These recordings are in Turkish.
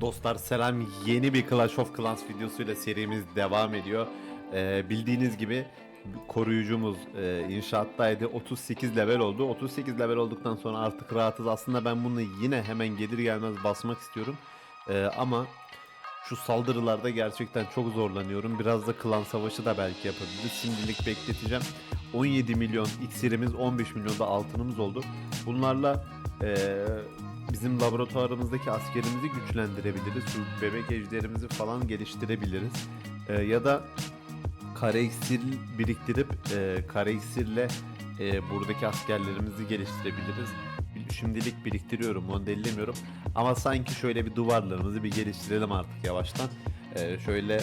Dostlar selam yeni bir Clash of Clans videosuyla serimiz devam ediyor. Ee, bildiğiniz gibi koruyucumuz e, inşaattaydı 38 level oldu. 38 level olduktan sonra artık rahatız. Aslında ben bunu yine hemen gelir gelmez basmak istiyorum. Ee, ama şu saldırılarda gerçekten çok zorlanıyorum. Biraz da klan savaşı da belki yapabiliriz. Şimdilik bekleteceğim. 17 milyon iksirimiz 15 milyon da altınımız oldu. Bunlarla eee, bizim laboratuvarımızdaki askerimizi güçlendirebiliriz. Şu bebek ejderimizi falan geliştirebiliriz. Eee, ya da kare iksir biriktirip eee kare iksirle eee, buradaki askerlerimizi geliştirebiliriz. Şimdilik biriktiriyorum, modellemiyorum. Ama sanki şöyle bir duvarlarımızı bir geliştirelim artık yavaştan. Eee, şöyle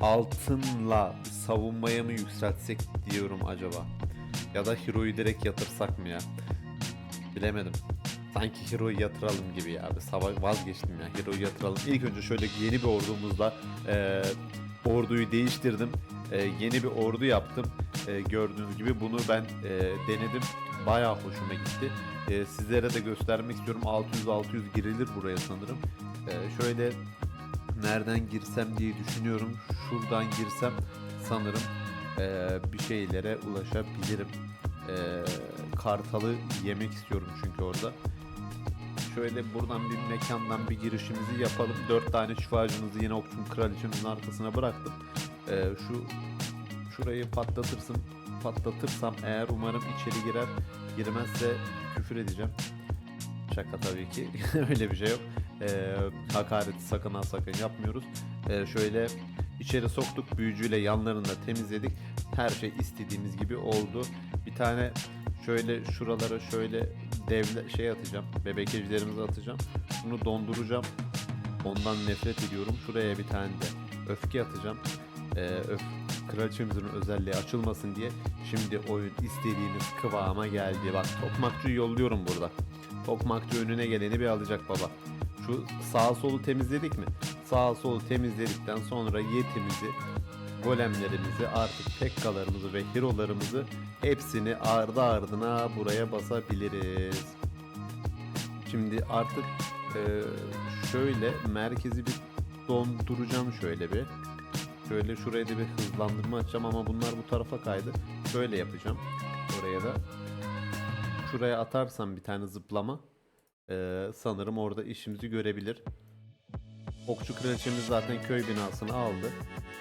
altınla savunmaya mı yükseltsek diyorum acaba. Ya da Hero'yu direkt yatırsak mı ya? Bilemedim. Sanki Hero'yu yatıralım gibi ya. Sava vazgeçtim ya. Hero'yu yatıralım. İlk önce şöyle yeni bir ordumuzla eee, orduyu değiştirdim. Eee, yeni bir ordu yaptım. Eee, gördüğünüz gibi bunu ben eee, denedim. Bayağı hoşuma gitti. Eee, sizlere de göstermek istiyorum. 600-600 girilir buraya sanırım. Eee, şöyle nereden girsem diye düşünüyorum. Şuradan girsem sanırım eee, bir şeylere ulaşabilirim. Eee, kartalı yemek istiyorum çünkü orada. Şöyle buradan bir mekandan bir girişimizi yapalım. Dört tane şifacımızı yine okçum kraliçemizin arkasına bıraktım. Eee, şu şurayı patlatırsın patlatırsam eğer umarım içeri girer girmezse küfür edeceğim. Şaka tabii ki. Öyle bir şey yok. Ee, hakareti sakın ha sakın yapmıyoruz. Ee, şöyle içeri soktuk büyücüyle yanlarını da temizledik. Her şey istediğimiz gibi oldu. Bir tane şöyle şuralara şöyle devle şey atacağım. Bebek ejderimizi atacağım. Bunu donduracağım. Ondan nefret ediyorum. Şuraya bir tane de öfke atacağım. Ee, öf kraliçemizin özelliği açılmasın diye. Şimdi oyun istediğimiz kıvama geldi. Bak tokmakçıyı yolluyorum burada. Tokmakçı önüne geleni bir alacak baba. Şu sağ solu temizledik mi? Sağ solu temizledikten sonra yetimizi, golemlerimizi, artık pekkalarımızı ve herolarımızı hepsini ardı ardına buraya basabiliriz. Şimdi artık e, şöyle merkezi bir donduracağım şöyle bir. Şöyle şuraya da bir hızlandırma açacağım ama bunlar bu tarafa kaydı. Şöyle yapacağım. Oraya da. Şuraya atarsam bir tane zıplama. Ee, sanırım orada işimizi görebilir. Okçu kraliçemiz zaten köy binasını aldı.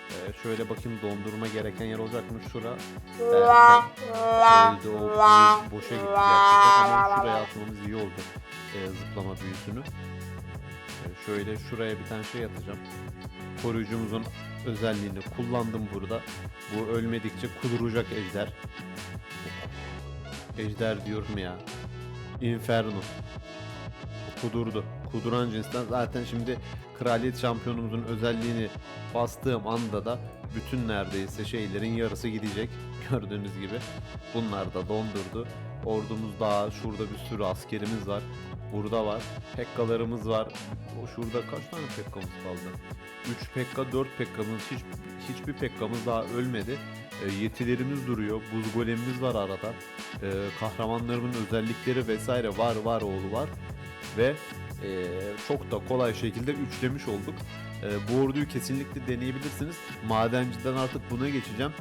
Ee, şöyle bakayım dondurma gereken yer olacak mı? Şura öldü o büyü boşa gitti gerçekten ama şuraya atmamız iyi oldu. Ee, zıplama büyüsünü. Ee, şöyle şuraya bir tane şey atacağım. Koruyucumuzun özelliğini kullandım burada. Bu ölmedikçe kuduracak ejder. Ejder diyorum ya. Inferno. Kudurdu. Kuduran cinsten zaten şimdi kraliyet şampiyonumuzun özelliğini bastığım anda da bütün neredeyse şeylerin yarısı gidecek. Gördüğünüz gibi. Bunlar da dondurdu. Ordumuz daha şurada bir sürü askerimiz var. Burada var. Pekkalarımız var. O şurada kaç tane pekkamız kaldı? 3 pekka 4 pekkamız hiç hiçbir pekkamız daha ölmedi. E, yetilerimiz duruyor. Buz golemimiz var arada. E, kahramanlarımın özellikleri vesaire var var oğlu var. Ve e, çok da kolay şekilde üçlemiş olduk. E, bu orduyu kesinlikle deneyebilirsiniz. Madenciden artık buna geçeceğim.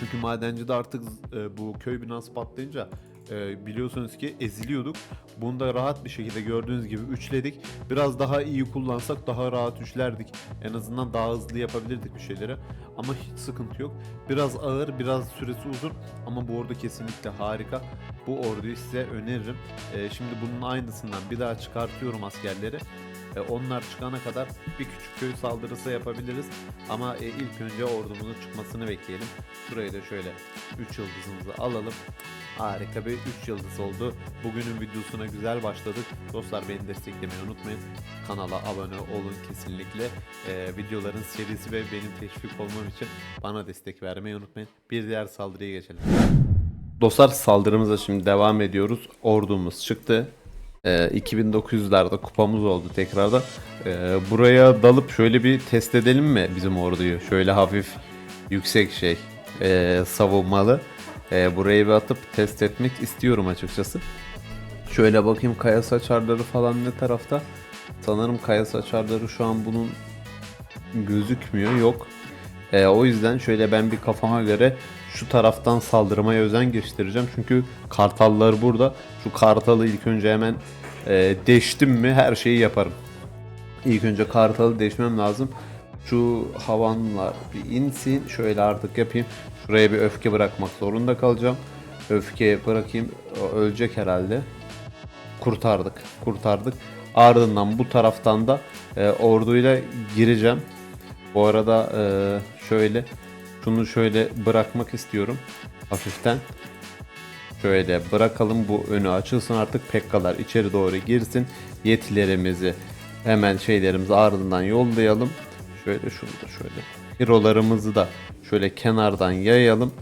Çünkü madencide artık e, bu köy binası patlayınca e, biliyorsunuz ki eziliyorduk. Bunu da rahat bir şekilde gördüğünüz gibi üçledik. Biraz daha iyi kullansak daha rahat üçlerdik. En azından daha hızlı yapabilirdik bir şeyleri. Ama hiç sıkıntı yok. Biraz ağır, biraz süresi uzun ama bu ordu kesinlikle harika. Bu orduyu size öneririm. E, şimdi bunun aynısından bir daha çıkartıyorum askerleri. E, onlar çıkana kadar bir küçük köy saldırısı yapabiliriz. Ama e, ilk önce ordumuzun çıkmasını bekleyelim. Şurayı da şöyle 3 yıldızımızı alalım. Harika bir 3 yıldız oldu. Bugünün videosuna güzel başladık. Dostlar beni desteklemeyi unutmayın. Kanala abone olun kesinlikle. Ee, videoların serisi ve benim teşvik olmam için bana destek vermeyi unutmayın. Bir diğer saldırıya geçelim. Dostlar saldırımıza şimdi devam ediyoruz. Ordumuz çıktı. Ee, 2900'lerde kupamız oldu tekrardan. Ee, buraya dalıp şöyle bir test edelim mi bizim orduyu? Şöyle hafif yüksek şey ee, savunmalı. Ee, burayı bir atıp test etmek istiyorum açıkçası. Şöyle bakayım kaya saçarları falan ne tarafta? Sanırım kaya saçarları şu an bunun gözükmüyor. Yok. Ee, o yüzden şöyle ben bir kafama göre şu taraftan saldırmaya özen göstereceğim. Çünkü kartallar burada. Şu kartalı ilk önce hemen e, deştim mi her şeyi yaparım. İlk önce kartalı deşmem lazım. Şu havanlar bir insin. Şöyle artık yapayım. Şuraya bir öfke bırakmak zorunda kalacağım. Öfke bırakayım. Ölecek herhalde. Kurtardık. Kurtardık. Ardından bu taraftan da e, orduyla gireceğim. Bu arada e, şöyle şunu şöyle bırakmak istiyorum. Hafiften. Şöyle bırakalım bu önü açılsın artık pekkalar içeri doğru girsin. Yetilerimizi hemen şeylerimizi ardından yollayalım. Şöyle şunu da şöyle. Hero'larımızı da şöyle kenardan yayalım.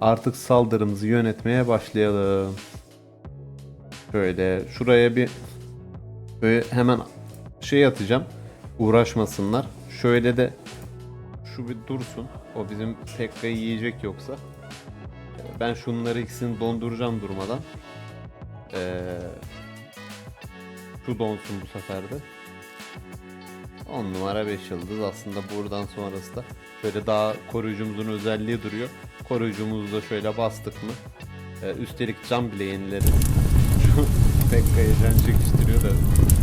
Artık saldırımızı yönetmeye başlayalım. Şöyle şuraya bir böyle hemen şey atacağım. Uğraşmasınlar. Şöyle de şu bir dursun. O bizim Pekka'yı yiyecek yoksa. Ee, Ben şunları ikisini donduracağım durmadan. Ee, şu donsun bu sefer de. 10 numara 5 yıldız aslında buradan sonrası da şöyle daha koruyucumuzun özelliği duruyor. Koruyucumuzu da şöyle bastık mı ee, üstelik cam bile yenileriz. Şu Pekka'yı can çekiştiriyor da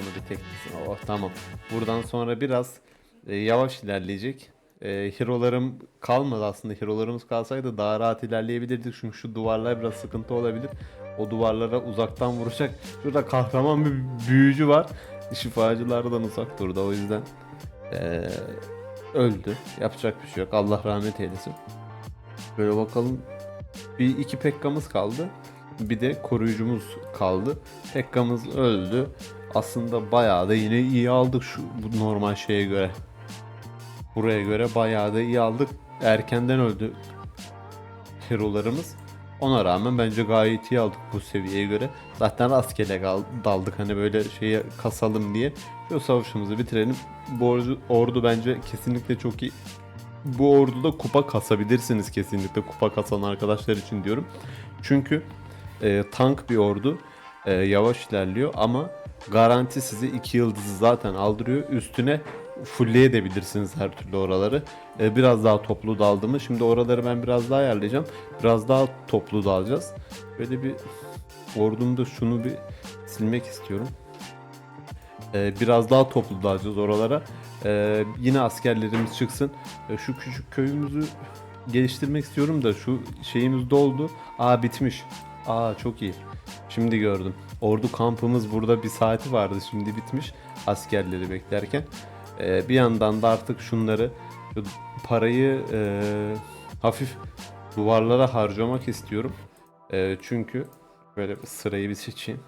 onu bir teklesin. Oh tamam. Buradan sonra biraz e, yavaş ilerleyecek. E, hero'larım kalmadı aslında. Hero'larımız kalsaydı daha rahat ilerleyebilirdik. Çünkü şu duvarlar biraz sıkıntı olabilir. O duvarlara uzaktan vuracak. Şurada kahraman bir büyücü var. Şifacılardan uzak durdu. O yüzden e, öldü. Yapacak bir şey yok. Allah rahmet eylesin. Böyle bakalım. Bir iki Pekka'mız kaldı. Bir de koruyucumuz kaldı. Pekka'mız öldü. Aslında bayağı da yine iyi aldık şu normal şeye göre. Buraya göre bayağı da iyi aldık. Erkenden öldü hero'larımız. Ona rağmen bence gayet iyi aldık bu seviyeye göre. Zaten rastgele daldık hani böyle şeye kasalım diye. Şu savaşımızı bitirelim. Bu ordu, ordu bence kesinlikle çok iyi. Bu orduda kupa kasabilirsiniz kesinlikle kupa kasan arkadaşlar için diyorum. Çünkü e, tank bir ordu e, yavaş ilerliyor ama garanti sizi 2 yıldızı zaten aldırıyor. Üstüne fullleyebilirsiniz her türlü oraları. E, biraz daha toplu daldı mı? Şimdi oraları ben biraz daha ayarlayacağım. Biraz daha toplu dalacağız. Böyle bir ordumda şunu bir silmek istiyorum. E, biraz daha toplu dalacağız oralara. E, yine askerlerimiz çıksın. Şu küçük köyümüzü geliştirmek istiyorum da şu şeyimiz doldu. Aa bitmiş. Aa çok iyi. Şimdi gördüm. Ordu kampımız burada bir saati vardı. Şimdi bitmiş. Askerleri beklerken. Ee, bir yandan da artık şunları şu parayı e, hafif duvarlara harcamak istiyorum. E, çünkü böyle bir sırayı bir seçeyim.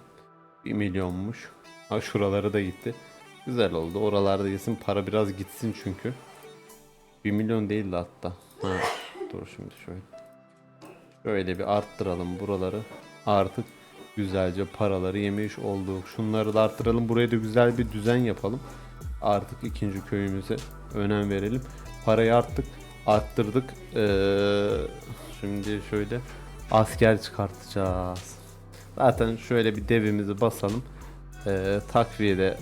1 milyonmuş. Ha şuraları da gitti. Güzel oldu. Oralarda gitsin. Para biraz gitsin çünkü. 1 milyon değildi hatta. Ha, dur şimdi şöyle. Şöyle bir arttıralım buraları. Artık güzelce paraları yemiş olduk. Şunları da arttıralım. Buraya da güzel bir düzen yapalım. Artık ikinci köyümüze önem verelim. Parayı arttık. Arttırdık. Ee, şimdi şöyle asker çıkartacağız. Zaten şöyle bir devimizi basalım. Ee, takviyede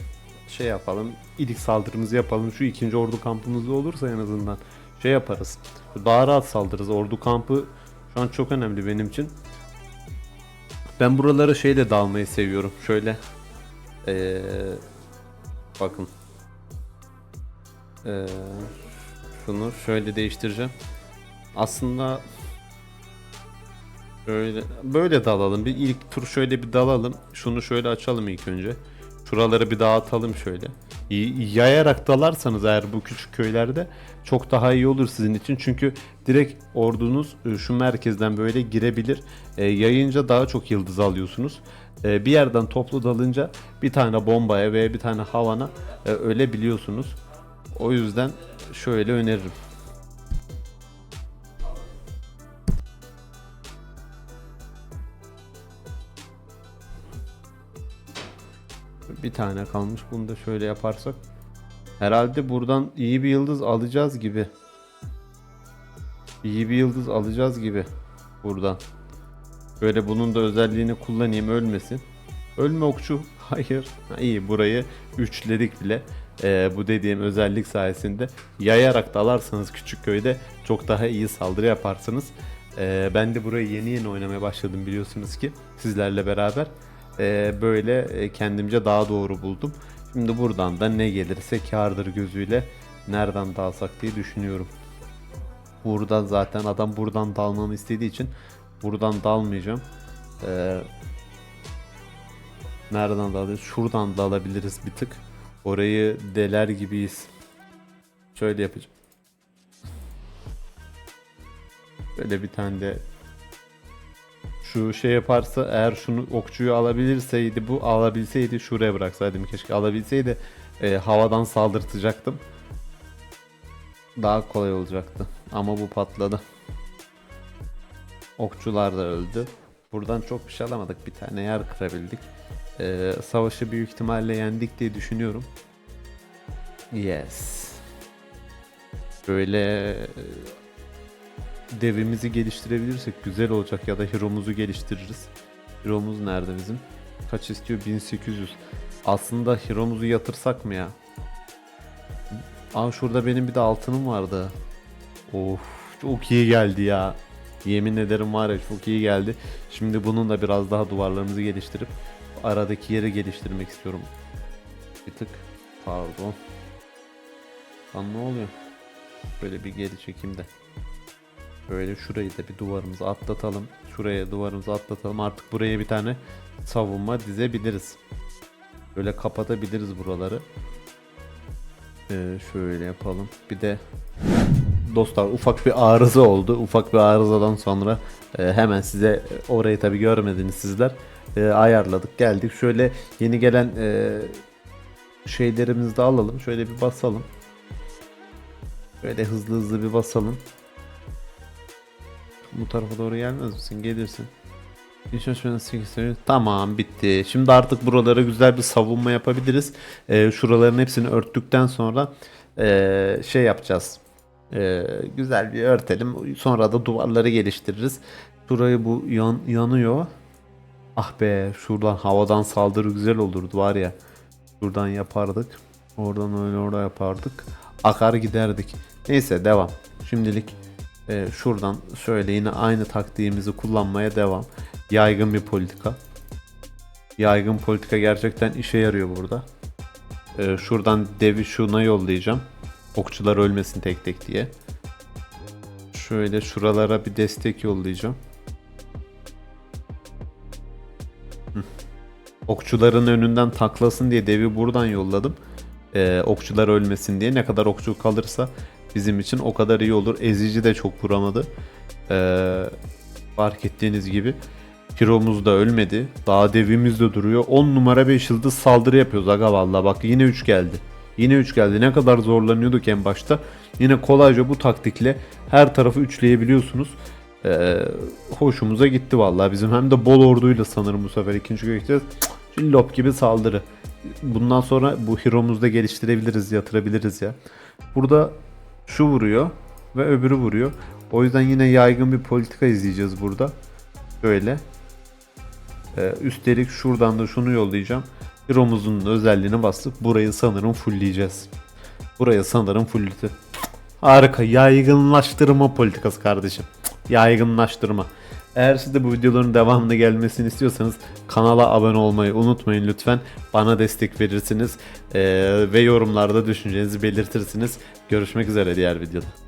şey yapalım. İlk saldırımızı yapalım. Şu ikinci ordu kampımızda olursa en azından şey yaparız. Daha rahat saldırırız. Ordu kampı şu an çok önemli benim için. Ben buralara şeyle dalmayı seviyorum. Şöyle ee, bakın ee, şunu şöyle değiştireceğim. Aslında böyle böyle dalalım. Bir ilk tur şöyle bir dalalım. Şunu şöyle açalım ilk önce. Şuraları bir dağıtalım şöyle. Yayarak dalarsanız eğer bu küçük köylerde çok daha iyi olur sizin için. Çünkü direkt ordunuz e, şu merkezden böyle girebilir. E, yayınca daha çok yıldız alıyorsunuz. E, bir yerden toplu dalınca bir tane bombaya veya bir tane havana e, ölebiliyorsunuz. O yüzden şöyle öneririm. Bir tane kalmış. Bunu da şöyle yaparsak. Herhalde buradan iyi bir yıldız alacağız gibi. İyi bir yıldız alacağız gibi. Buradan. Böyle bunun da özelliğini kullanayım ölmesin. Ölme okçu. Hayır. Ha, iyi burayı üçledik bile. Ee, bu dediğim özellik sayesinde yayarak dalarsanız küçük köyde çok daha iyi saldırı yaparsınız. Ee, ben de burayı yeni yeni oynamaya başladım biliyorsunuz ki sizlerle beraber. Ee, böyle e, kendimce daha doğru buldum. Şimdi buradan da ne gelirse kârdır gözüyle nereden dalsak diye düşünüyorum. Buradan zaten adam buradan dalmamı istediği için buradan dalmayacağım. Ee, nereden dalıyoruz? Şuradan dalabiliriz bir tık. Orayı deler gibiyiz. Şöyle yapacağım. Böyle bir tane de şu şey yaparsa eğer şunu okçuyu alabilirseydi bu alabilseydi şuraya bıraksaydım keşke alabilseydi e, havadan saldırtacaktım. Daha kolay olacaktı. Ama bu patladı. Okçular da öldü. Buradan çok bir şey alamadık. Bir tane yer kırabildik. Ee, savaşı büyük ihtimalle yendik diye düşünüyorum. Yes. Böyle e, devimizi geliştirebilirsek güzel olacak ya da hero'muzu geliştiririz. Hero'muz nerede bizim? Kaç istiyor? 1800. Aslında hero'muzu yatırsak mı ya? Aa şurada benim bir de altınım vardı. Of çok iyi geldi ya. Yemin ederim var ya çok iyi geldi. Şimdi bununla biraz daha duvarlarımızı geliştirip aradaki yeri geliştirmek istiyorum. Bir tık pardon. Lan ne oluyor? Böyle bir geri çekeyim de. Böyle şurayı da bir duvarımızı atlatalım. Şuraya duvarımızı atlatalım. Artık buraya bir tane savunma dizebiliriz. Böyle kapatabiliriz buraları. Ee, şöyle yapalım. Bir de dostlar ufak bir arıza oldu. Ufak bir arızadan sonra e, hemen size orayı tabi görmediniz sizler. E, ayarladık geldik. Şöyle yeni gelen e, şeylerimizi de alalım. Şöyle bir basalım. Böyle hızlı hızlı bir basalım. Bu tarafa doğru gelmez misin? Gelirsin. İnşaat 8 Tamam bitti. Şimdi artık buralara güzel bir savunma yapabiliriz. Ee, şuraların hepsini örttükten sonra ee, şey yapacağız. Ee, güzel bir örtelim. Sonra da duvarları geliştiririz. Şurayı bu yan, yanıyor. Ah be şuradan havadan saldırı güzel olurdu var ya. Şuradan yapardık. Oradan öyle orada yapardık. Akar giderdik. Neyse devam. Şimdilik e, şuradan şöyle yine aynı taktiğimizi kullanmaya devam. Yaygın bir politika. Yaygın politika gerçekten işe yarıyor burada. E, şuradan devi şuna yollayacağım. Okçular ölmesin tek tek diye. Şöyle şuralara bir destek yollayacağım. Okçuların önünden taklasın diye devi buradan yolladım. Ee, okçular ölmesin diye. Ne kadar okçu kalırsa bizim için o kadar iyi olur. Ezici de çok vuramadı. Ee, fark ettiğiniz gibi. Hero'muz da ölmedi. Daha devimiz de duruyor. 10 numara 5 yıldız saldırı yapıyoruz aga valla. Bak yine 3 geldi. Yine 3 geldi. Ne kadar zorlanıyorduk en başta. Yine kolayca bu taktikle her tarafı üçleyebiliyorsunuz. Ee, hoşumuza gitti vallahi bizim hem de bol orduyla sanırım bu sefer ikinci köye gideceğiz. Lop gibi saldırı. Bundan sonra bu hero'muzu da geliştirebiliriz, yatırabiliriz ya. Burada şu vuruyor ve öbürü vuruyor. O yüzden yine yaygın bir politika izleyeceğiz burada. Böyle. Ee, üstelik şuradan da şunu yollayacağım. Hero'muzun özelliğini bastık. Burayı sanırım fullleyeceğiz. Burayı sanırım fullledi. Harika. Yaygınlaştırma politikası kardeşim. Yaygınlaştırma. Eğer siz de bu videoların devamını gelmesini istiyorsanız kanala abone olmayı unutmayın lütfen. Bana destek verirsiniz ee, ve yorumlarda düşüncenizi belirtirsiniz. Görüşmek üzere diğer videoda.